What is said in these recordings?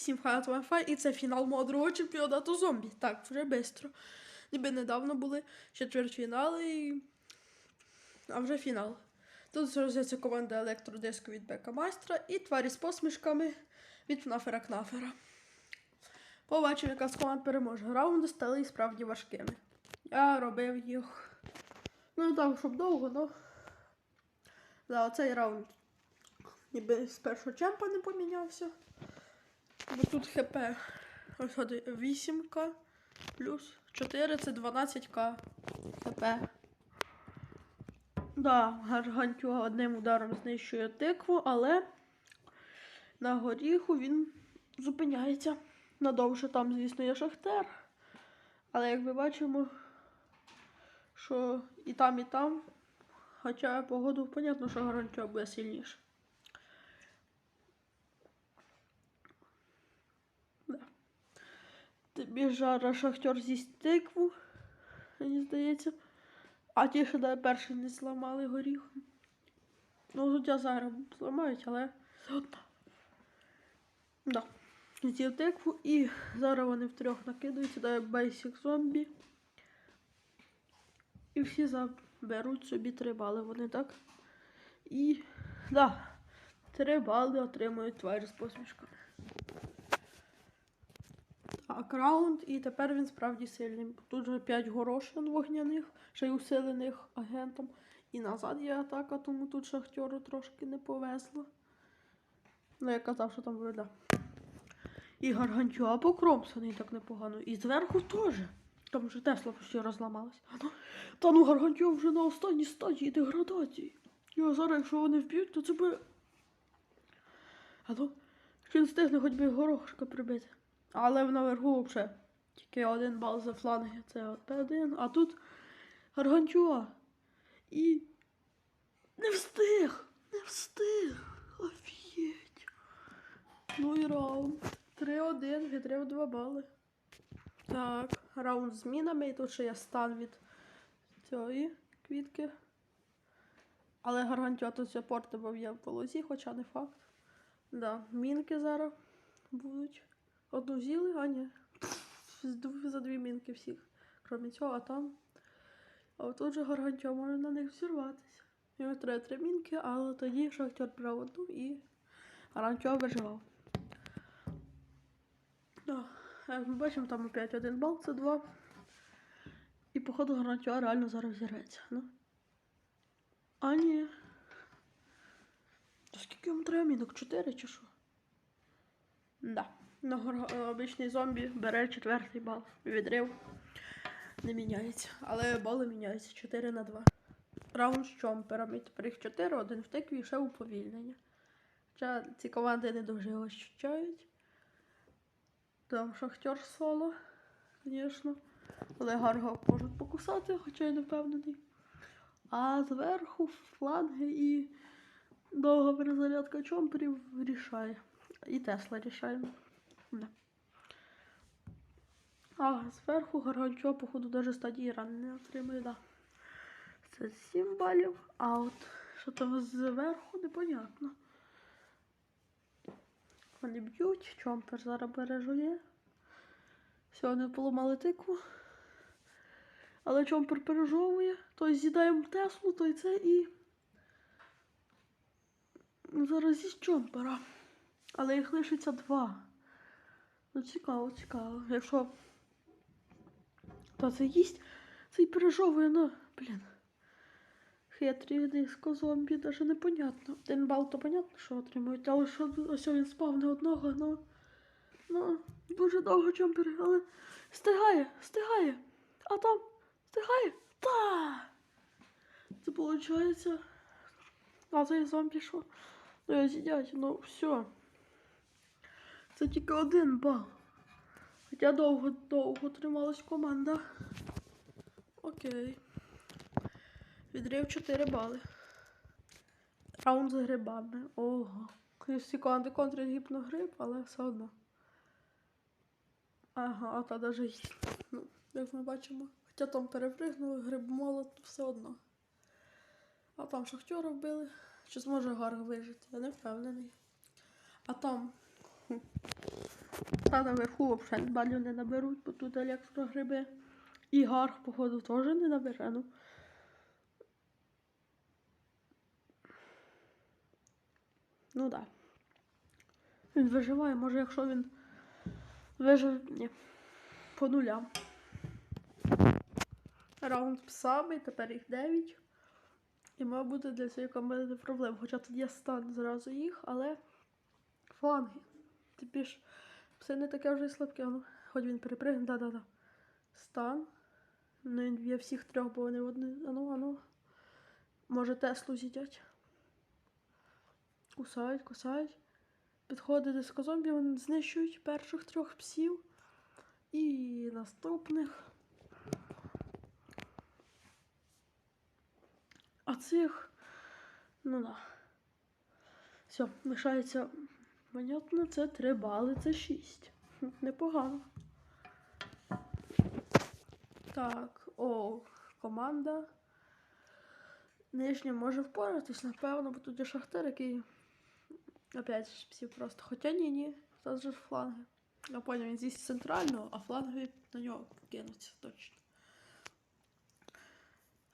Всім хат Wi-Fi, і це фінал мого другого чемпіонату зомбі. Так, вже швидко. Ніби недавно були четвертьфінали, і... а вже фінал. Тут розв'язується команда електродиску від Бека Майстра і тварі з посмішками від Фнафера Кнафера. Побачимо, яка з команд переможе. Раунди стали і справді важкими. Я робив їх. Ну, не так, щоб довго, але. За оцей раунд ніби з першого чемпа не помінявся. Бо тут ХП ось от 8К плюс 4 це 12К ХП. Да, Гаргантюа одним ударом знищує тикву, але на горіху він зупиняється. Надовше там, звісно, є шахтер. Але як ми бачимо, що і там, і там. Хоча погоду, понятно, що Гарантюа буде сильніше. Да. Тобі жара шахтер з'їсть тикву, мені здається. А ті, що перші не зламали горіхом. Ну, життя зараз зламають, але одно. Да. З'їв тикву і зараз вони втрьох накидаються, дає Basic зомбі. І всі заберуть собі три бали вони, так? І. Да. Три бали отримують тварі з посмішками. Так, раунд, і тепер він справді сильний. Тут же 5 горошин вогняних, ще й усилених агентом. І назад є атака, тому тут шахтеру трошки не повезло. Ну, я казав, що там буде. да. І Гаргантюа покромсаний так непогано. І зверху теж. Там вже Тесла почти розламалась. Та ну Гаргантюа вже на останній стадії деградації. І зараз, якщо вони вб'ють, то це буде. А ну, він встигне хоч би горошка прибити. Але наверху взагалі тільки один бал за фланги. Це П1. А тут Гаргантюа. І. Не встиг! Не встиг! Офігеть. Ну і раунд. 3-1, відрив 2 бали. Так, раунд з мінами, і тут ще є стан від цієї квітки. Але гаргантюа тут все портибо є в полозі, хоча не факт. Да, мінки зараз будуть. Одну з'їли, а ні. З дв- За дві мінки всіх. Крім цього, а там. А от тут же гаргантюа може на них взірватися. Йому треба три мінки, але тоді шахтер брав одну і гаргантюа виживав. Як ми бачимо, там опять один бал, це два. І походу гарантія реально зараз зірветься. Ну. А. То скільки йому треба мінок? Чотири чи що? Да. Е, обичний зомбі бере четвертий бал. Відрив. Не міняється. Але бали міняються 4 на 2. Раунд з чомперами. Тепер їх 4, один в тикві і ще уповільнення. Хоча ці команди не дуже ощущають. Там шахтер соло, звісно. Але гарго можуть покусати, хоча я не впевнений. А зверху фланги і довга перезарядка чомперів рішає. І Тесла рішає. А зверху Гарганчо, походу, навіть стадії ран не отримує, да. Це 7 балів, а от що там зверху непонятно. Вони б'ють, чомпер зараз бережує. Все, вони поламали тикву. Але чомпер пережовує. Той з'їдаємо Теслу, той це і. Зараз з'їсть чомпера. Але їх лишиться два. Ну, цікаво, цікаво. Якщо. Та це їсть, це і пережовує, ну, блін. Хитрі диско зомбі, даже непонятно. Один бал, то понятно, що отримують, але що ось він спав не одного, ну. Ну, дуже довго чомпери, але встигає, встигає. А там встигає? Та! Це виходить. А цей зомбі що? Ну, його з'їдять, ну все. Це тільки один бал. Хоча довго-довго трималась команда. Окей. Відрив 4 бали. Раунд з грибами. Ого. Всі команди контрять гіпногриб, але все одно. Ага, а та й- ну, як ми бачимо. Хоча там перепригнули, гриб молот, все одно. А там шахтера вбили. Чи зможе Гарг вижити? Я не впевнений. А там. Та наверху взагалі балю не наберуть, бо тут електрогриби. І гарх, походу, теж не набере. Ну. Ну так. Да. Він виживає, може, якщо він виживе. Ні. По нулям. Раунд псами, тепер їх 9. І має бути для цієї команди проблем. Хоча тут є стан зразу їх, але фланги. Тобі ж все не таке вже й слабке. Ну, хоч він перепригне, да-да-да. Стан. Ну, б'є всіх трьох, бо вони одні. Ану, ану. Може Теслу з'їдять. Кусають, кусають. Підходить дискозомбі, вони знищують перших трьох псів. І наступних. А цих. Ну да. Все, лишається. Понятно, це 3 бали, це 6. Непогано. Так, о, команда. Нижня може впоратись, напевно, бо тут є шахтер, який. Опять псів просто. Хоча ні, ні, це ж фланги. Я поняв, він з'їсть центрального, а фланги на нього кинуться точно.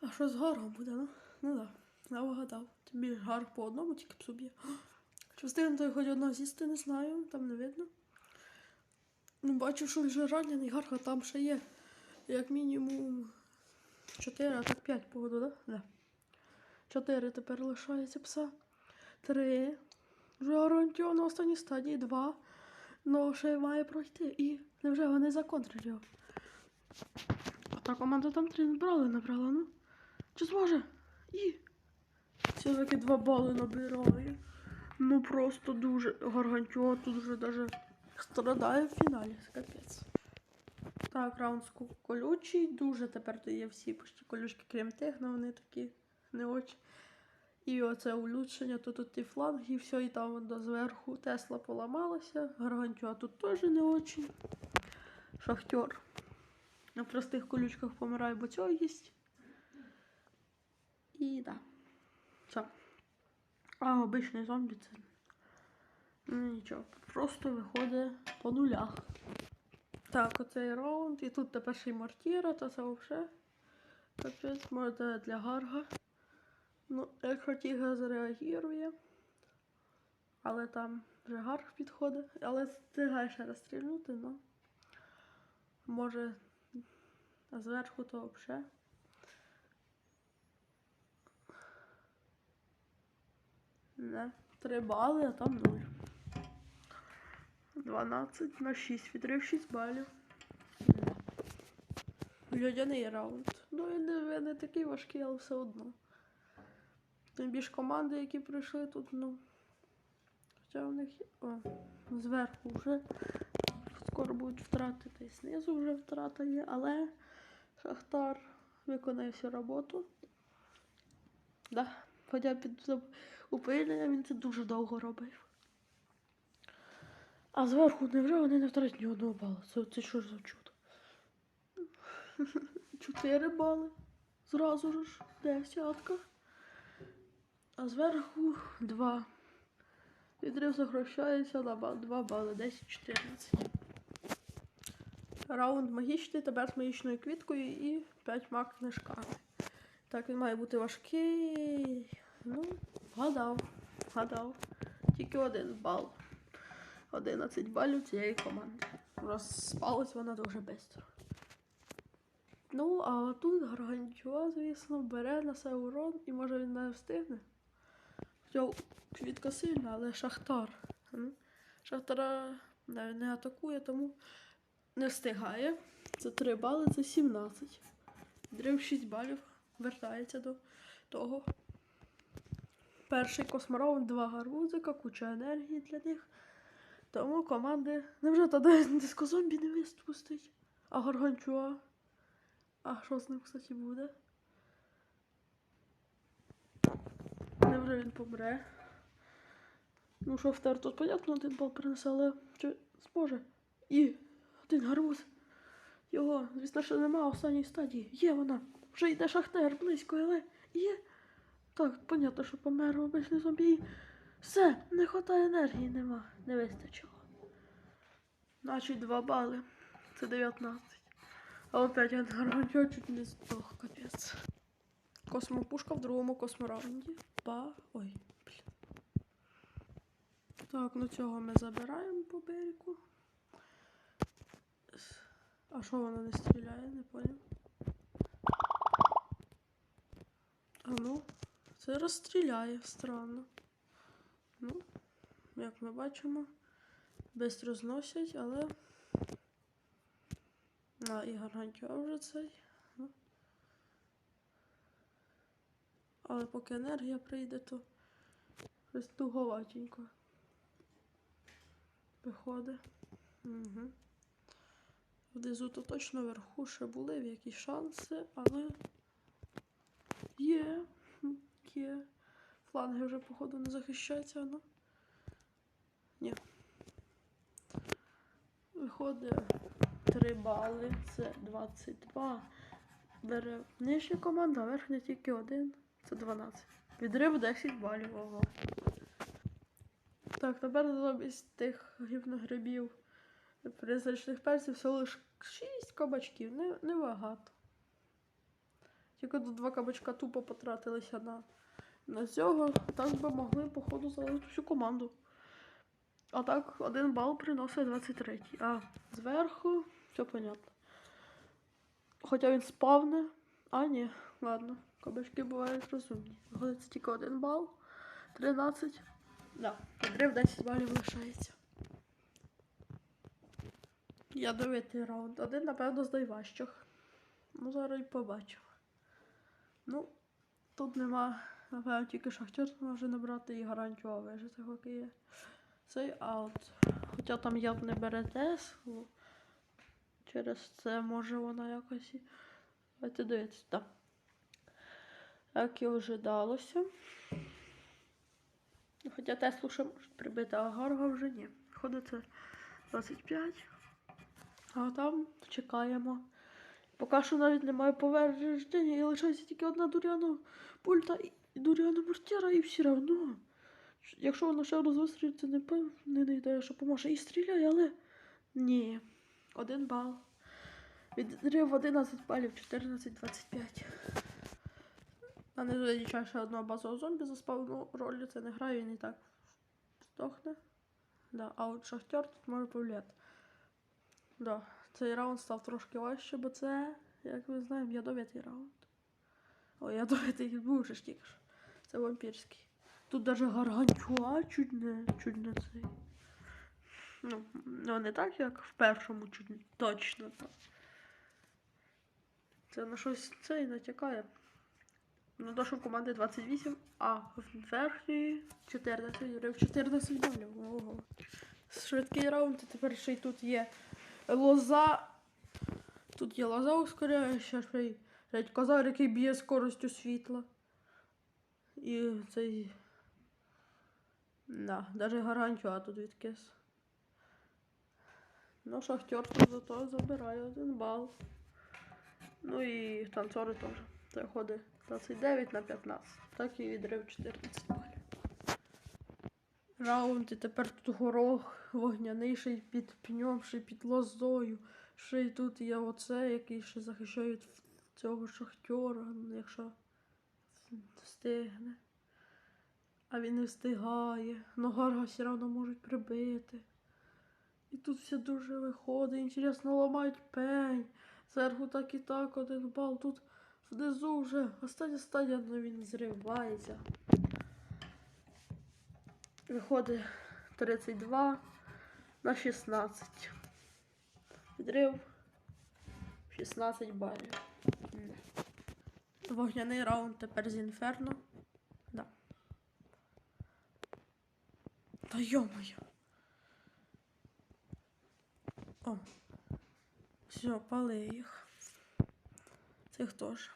А що з гаргом буде, ну? Ну да. я вгадав. Тобі ж гарг по одному тільки псу б'є. Чи встигне той хоч одного з'їсти, не знаю, там не видно. Ну, бачу, що вже ранений гарг, а там ще є. Як мінімум 4, а так 5 погоду, да? Да. 4 тепер лишається пса. 3. Вже Аронтіо на останній стадії 2. Ну, ще має пройти. І невже вони законтрять його? А та команда там 3 набрали, набрала, ну. Чи зможе? І. Все-таки 2 бали набирає. Ну просто дуже гаргантіо тут вже даже страдає в фіналі. Капець. Так, раунд колючий. Дуже тепер тут є всі почти колючки, крім тих, але вони такі не очі. І оце улучшення, то тут і фланг, і все, і там до зверху Тесла поламалася. Гаргантюа тут теж не очень. Шахтер. На простих колючках помирає, бо цього їсть. І да. Все. А обичний зомбі це. Ну нічого, просто виходить по нулях. Так, оцей раунд. І тут тепер ще й мортіра, то це взагалі. Капець, може для гарга. Ну, якщо тігра зареагує. Але там вже гарг підходить. Але встигає ще раз стрільнути, ну. Може. А зверху то взагалі. Не. 3 бали, а там 0. 12 на 6. Відрив 6 балів. Людяний раунд. Ну, він не, не такий важкий, але все одно. Тим більш команди, які прийшли тут, ну. Хоча в них є. О, зверху вже скоро будуть втрати, та й знизу вже втрата є, але Шахтар виконає всю роботу. Да. Хоча під управління він це дуже довго робив. А зверху невже вони не втратять ні одного балу. Це, це що ж за чудо? 4 бали. Зразу ж десятка. А зверху 2. Відрив сокращається на бал, 2 бали, 10-14. Раунд магічний, тепер з магічною квіткою і 5 мак книжками. Так, він має бути важкий. Ну, вгадав, вгадав. Тільки один бал. 11 балів цієї команди. Розпалась вона дуже швидко. Ну, а тут Гаргантюа, звісно, бере на себе урон і може він не встигне. Хоча квітка сильна, але Шахтар. Шахтара не атакує, тому не встигає. Це 3 бали, це 17. Дрив 6 балів, вертається до того. Перший космораунд, два гарбузика, куча енергії для них. Тому команди. Невже тоді дискозомбі не виступустить? А Гарганчуа? А що з ним, кстати, буде? Невже він помре? Ну, шофтер тут, понятно, один бал принесе, але чи зможе? І один гарбуз. Його, звісно, ще нема останньої стадії. Є вона. Вже йде шахтер близько, але є. Так, понятно, що помер обичний зомбі. І Все, не хватає енергії, нема, не вистачило. Значить 2 бали. Це 19. А опять я гарантію чуть не здох, капець. Космопушка в другому космораунді. Ба. Ой, блін. Так, ну цього ми забираємо по берегу. А що воно не стріляє, не поняв. А ну, це розстріляє, странно. Ну, як ми бачимо, бистро зносять, але. А, і гарантія вже цей. Ну. Але поки енергія прийде, то щось туговатенько. Виходить. Угу. Внизу то точно вверху ще були в якісь шанси, але є. Є. Фланги вже, походу, не захищаються, ну. Ні. Виходить 3 бали, це 22. Бере нижня команда, верхня тільки один. Це 12. Відрив 10 балів, ого. Так, тепер замість тих гівногрибів призрачних перців всього лише 6 кабачків. Не, небагато. Тільки тут два кабачка тупо потратилися на, на цього. Так би могли, походу, залишити всю команду. А так, один бал приносить 23. А зверху все понятно. Хоча він спавне. А, ні, ладно. Кабачки бувають розумні. Виходить тільки один бал. 13. Да. Підрив 10 балів лишається. Ядовитий раунд. Один, напевно, з найважчих. Ну, зараз і побачимо. Ну, тут нема, напевно, тільки шахтер може набрати і гарантію вижити, поки є. Цей аут. Хоча там яд не бере Теслу. Через це може вона якось. і- Давайте дивитися, так. Як і ожидалося. Хоча Теслу ще можуть прибити, а Гарга вже ні. Виходить це 25. А там чекаємо. Поки що навіть немає повернення і лишається тільки одна дуряна пульта і дуряна мортіра, і все одно. Якщо вона ще раз вистрілить, це не ідея, що поможе. І стріляє, але ні. Один бал. Відрив 11 балів, 14-25. А не додяча ще одного базового зомбі за спавну роль, це не грає, він і так здохне. Да, а от шахтер тут може повлияти. Да, цей раунд став трошки важче, бо це, як ми знаємо, ядовитий раунд. О, ядовитий був ж. Це вампірський. Тут даже гаргантюа чуть не, чуть не цей. Ну, ну, не так, як в першому, чуть не точно так. Це на щось це і натякає. Ну, то, що в команди 28, а в верхній 14, в 14 балів. Ого. Швидкий раунд, і тепер ще й тут є лоза. Тут є лоза ускоряюча, й козар, який б'є скоростю світла. І цей. Да, навіть гарантію тут відкис. Ну, шахтер зато забирає один бал. Ну і танцори теж. Це ходить 29 на 15. Так і відрив 14 Раунд, і тепер тут горох вогняний, ще й під пнем, ще й під лозою. Ще й тут є оце, який ще захищає цього шахтера, ну, якщо встигне. А він не встигає. Но гарга все одно можуть прибити. І тут все дуже виходить. Інтересно, ламають пень. Зверху так і так один бал. Тут внизу вже остання стадія, але він зривається. Виходить 32 на 16. Відрив 16 балів. Вогняний раунд тепер з інферно. Да. Та йо-моє. О. Все, пали їх. Це хто ж?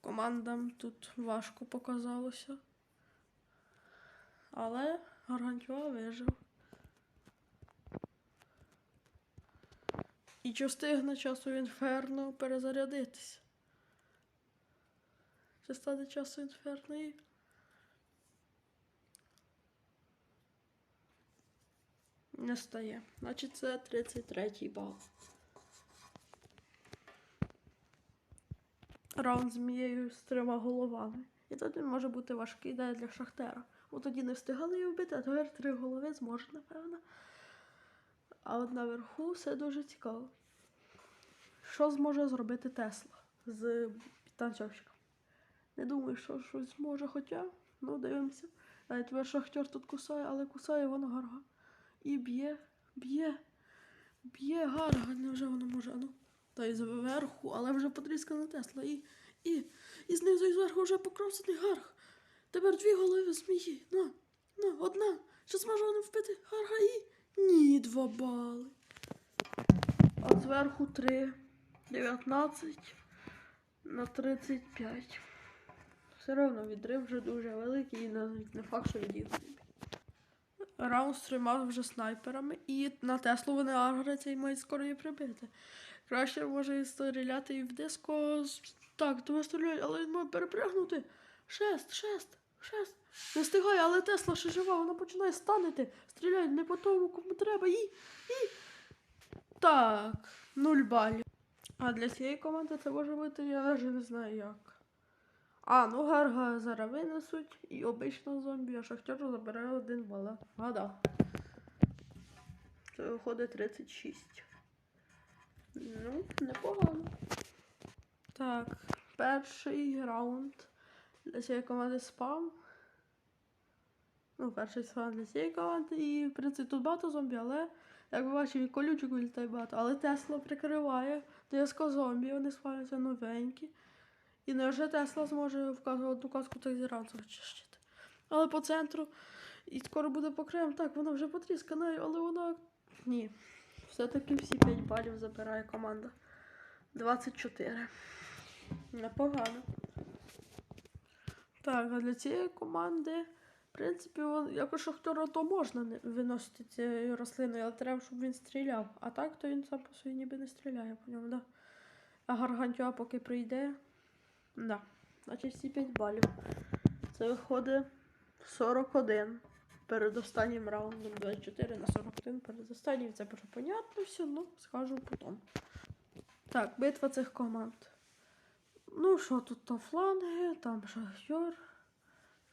Командам тут важко показалося. Але Гаргантюа вижив. І чи встигне часу інферно перезарядитися? Чи стане часу інферно і. Не стає. Значить, це 33 бал. Раунд змією з трьома головами. І тоді може бути важкий навіть для Шахтера. Бо тоді не встигали її вбити, а тепер три голови зможе, напевно. А от наверху все дуже цікаво. Що зможе зробити Тесла з танцовщиком? Не думаю, що щось зможе, хоча, ну, дивимося. Навіть тепер шахтер тут кусає, але кусає воно гарга. І б'є, б'є, б'є гарга. Невже воно може? Ну, та й зверху, але вже потріскана Тесла. І, і, і знизу і зверху вже покровсаний гарг. Тепер дві голови змії. На, на, одна. Чи зможе вона вбити гарга і. Ні, два бали. А зверху три. 19 на 35. Все одно відрив вже дуже великий і навіть не факт, що відіграють. Раунд трьома вже снайперами, і на Теслу вони аграться і мають скоро її прибити. Краще може стріляти і в диско. Так, то стріляють, але він має перепрягнути. Шест, шест, шест. Не встигає, але Тесла ще жива, вона починає станити. Стріляють не по тому, кому треба. І. і... Так, нуль балів. А для цієї команди це може бути, я навіть не знаю як. А, ну гарга зараз винесуть і обично зомбі, а шахтер забере один бал. Гадав. Це виходить 36. Ну, непогано. Так, перший раунд для цієї команди спам. Ну, перший спам для цієї команди. І, в принципі, тут багато зомбі, але, як ви бачите, і колючок вилітає багато. Але Тесла прикриває ДСК зомбі, вони спавняться новенькі. І невже Тесла зможе одну казку та зіранцю вичищити. Але по центру і скоро буде покрем. Так, вона вже потріскана, але вона. Ні. Все-таки всі 5 балів забирає команда. 24. Непогано. Так, а для цієї команди, в принципі, якось шахтера то можна виносити цією рослиною, але треба, щоб він стріляв. А так, то він сам по собі ніби не стріляє по ньому, да. А Гаргантюа поки прийде. Да. Значить всі 5 балів. Це виходить 41 перед останнім раундом. 24 на 41 перед останнім. Це понятно все, ну скажу потім. Так, битва цих команд. Ну, що тут то фланги, там шахтер,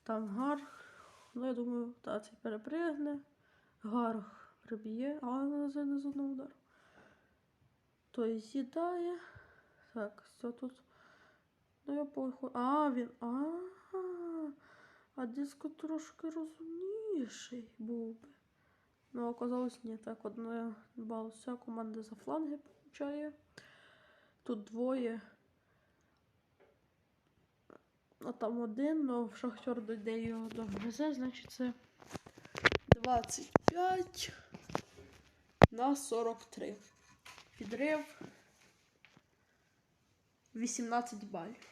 там гарг. Ну, я думаю, та цей перепригне. Гарг приб'є, а вона з одного удару. Той з'їдає. Так, все тут. Ну, я походу. А, він. А, -а, -а. а диско трошки розумніший був би. Ну, оказалось, ні. Так, одна бал. Вся команда за фланги получає. Тут двоє. А там один, но в шахтер дойде його догризе, значить це 25 на 43. Підрив 18 балів.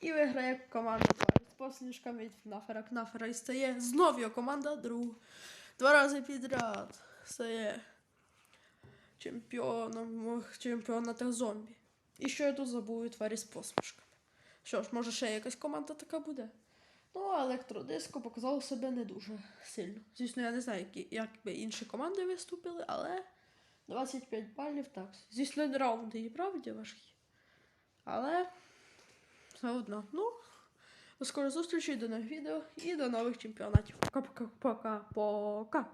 І виграє команда з посмішками від Кнафера Кнафера. І стає знов його команда друг. Два рази підряд стає чемпіоном чемпіоната зомбі. І що я тут забув тварі з посмішками. Що ж, може ще якась команда така буде? Ну, а електродиско показало себе не дуже сильно. Звісно, я не знаю, які, як би інші команди виступили, але 25 балів так. Звісно, раунди і правді важкі. Але все одно. Ну, до скорої зустрічі, до нових відео і до нових чемпіонатів. Пока-пока-пока-пока.